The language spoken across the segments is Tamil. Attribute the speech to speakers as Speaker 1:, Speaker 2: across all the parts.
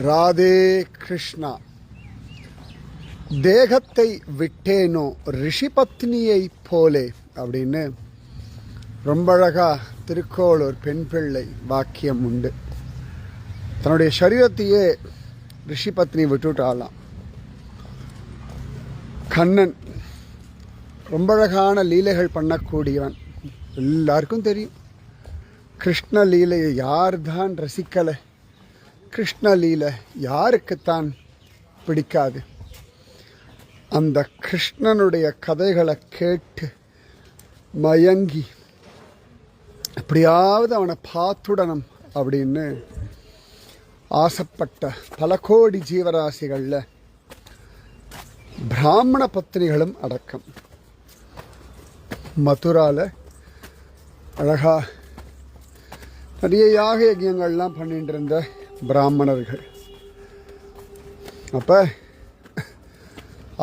Speaker 1: ராதே கிருஷ்ணா. தேகத்தை விட்டேனோ ரிஷிபத்னியை போலே அப்படின்னு ரொம்ப அழகா திருக்கோளூர் பெண் பிள்ளை வாக்கியம் உண்டு. தன்னுடைய சரீரத்தையே ரிஷிபத்னி விட்டுட்டாலாம் கண்ணன் ரொம்ப அழகான லீலைகள் பண்ணக்கூடியவன். எல்லாருக்கும் தெரியும். கிருஷ்ண லீலையை யார் தான் ரசிக்கலை. கிருஷ்ணலீலை யாருக்குத்தான் பிடிக்காது. அந்த கிருஷ்ணனுடைய கதைகளை கேட்டு மயங்கி எப்படியாவது அவனை பார்த்துடணும் அப்படின்னு ஆசைப்பட்ட பல கோடி ஜீவராசிகளில் பிராமண பத்தினிகளும் அடக்கம். மதுரால அழகா நிறைய யாக யஜ்யங்கள்லாம் பண்ணிட்டு இருந்த பிராமணர்கள். அப்போ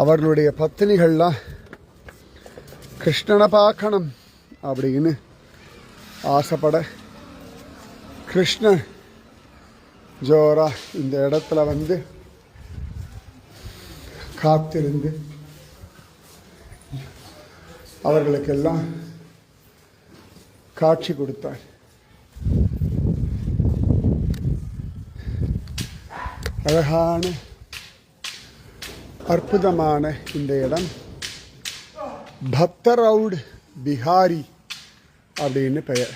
Speaker 1: அவர்களுடைய பத்தினிகள்லாம் கிருஷ்ணனை பார்க்கணும் அப்படின்னு ஆசைப்பட கிருஷ்ணன் ஜோரா இந்த இடத்துல வந்து காத்திருந்து அவர்களுக்கெல்லாம் காட்சி கொடுத்தார். அழகான அற்புதமான இந்த இடம். பக்தரவுட் பிஹாரி அப்படின்னு பெயர்.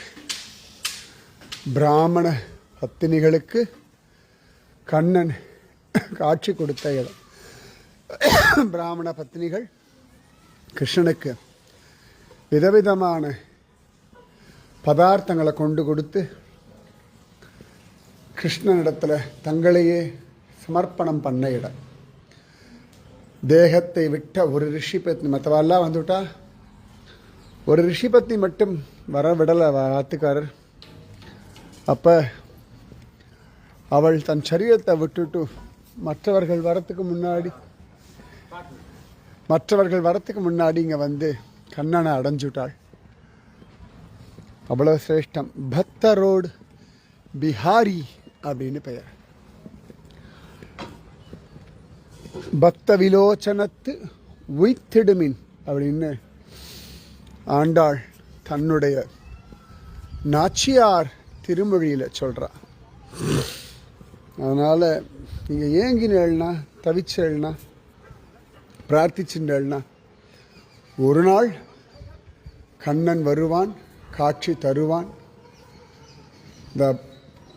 Speaker 1: பிராமண பத்தினிகளுக்கு கண்ணன் காட்சி கொடுத்த இடம். பிராமண பத்தினிகள் கிருஷ்ணனுக்கு விதவிதமான பதார்த்தங்களை கொண்டு கொடுத்து கிருஷ்ணனிடத்தில் தங்களையே சமர்ப்பணம் பண்ண இடம். தேகத்தை விட்ட ஒரு ரிஷி பத்னி மற்றவெல்லாம் வந்துவிட்டா ஒரு ரிஷி பத்னி மட்டும் வர விடலை ஆத்துக்காரர். அப்போ அவள் தன் சரீரத்தை விட்டுட்டு மற்றவர்கள் வரத்துக்கு முன்னாடி மற்றவர்கள் வரத்துக்கு முன்னாடி இங்கே வந்து கண்ணனை அடைஞ்சுட்டாள். அவ்வளோ சிரேஷ்டம். பக்தரோடு பிஹாரி அப்படின்னு பெயர். பக்த விலோச்சனத்து உய்த்திடுமின் அப்படின்னு ஆண்டாள் தன்னுடைய நாச்சியார் திருமொழியில் சொல்கிறா அதனால் நீங்கள் ஏங்கினேள்னா தவிச்சேள்னா பிரார்த்திச்சுண்டேள்னா ஒரு நாள் கண்ணன் வருவான் காட்சி தருவான். இந்த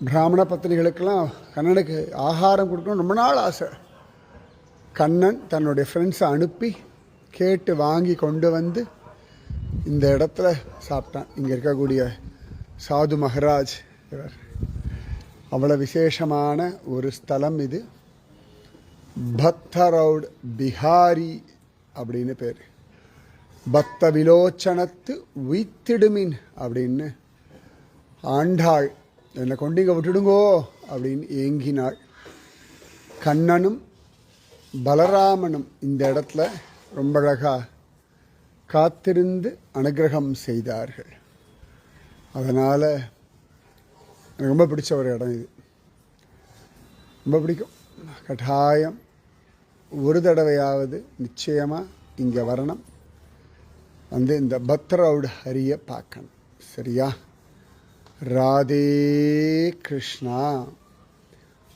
Speaker 1: பிராமண பத்திரிகளுக்கெல்லாம் கண்ணனுக்கு ஆகாரம் கொடுக்கணும் ரொம்ப நாள் ஆசை. கண்ணன் தன்னுடைய ஃப்ரெண்ட்ஸை அனுப்பி கேட்டு வாங்கி கொண்டு வந்து இந்த இடத்துல சாப்பிட்டான். இங்கே இருக்கக்கூடிய சாது மகராஜ் இவர். அவ்வளோ விசேஷமான ஒரு ஸ்தலம் இது. பக்தரவுட் பிஹாரி அப்படின்னு பேர். பக்த விலோச்சனத்து உய்த்திடுமின் அப்படின்னு ஆண்டாள் என்னை கொண்டு இங்கே விட்டுடுங்கோ அப்படின்னு ஏங்கினாள். கண்ணனும் பலராமனும் இந்த இடத்துல ரொம்ப அழகாக காத்திருந்து அனுகிரகம் செய்தார்கள். அதனால் எனக்கு ரொம்ப பிடிச்ச ஒரு இடம் இது. ரொம்ப பிடிக்கும். கட்டாயம் ஒரு தடவையாவது நிச்சயமாக இங்கே வரணும். வந்து இந்த பத்ரவுட் ஹரியை பார்க்கணும். சரியா? ராதே கிருஷ்ணா.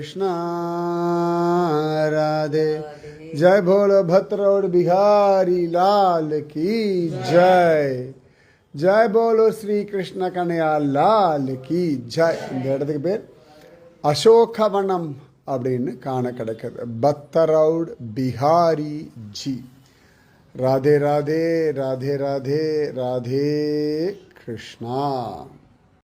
Speaker 1: कृष्ण, राधे। जय भोल भद्र और बिहारी लाल की जय। जय बोलो श्री कृष्ण कन्या लाल की जय। இந்த இடத்துக்கு பேர் அசோகவனம் அப்படின்னு காண राधे राधे राधे राधे राधे कृष्णा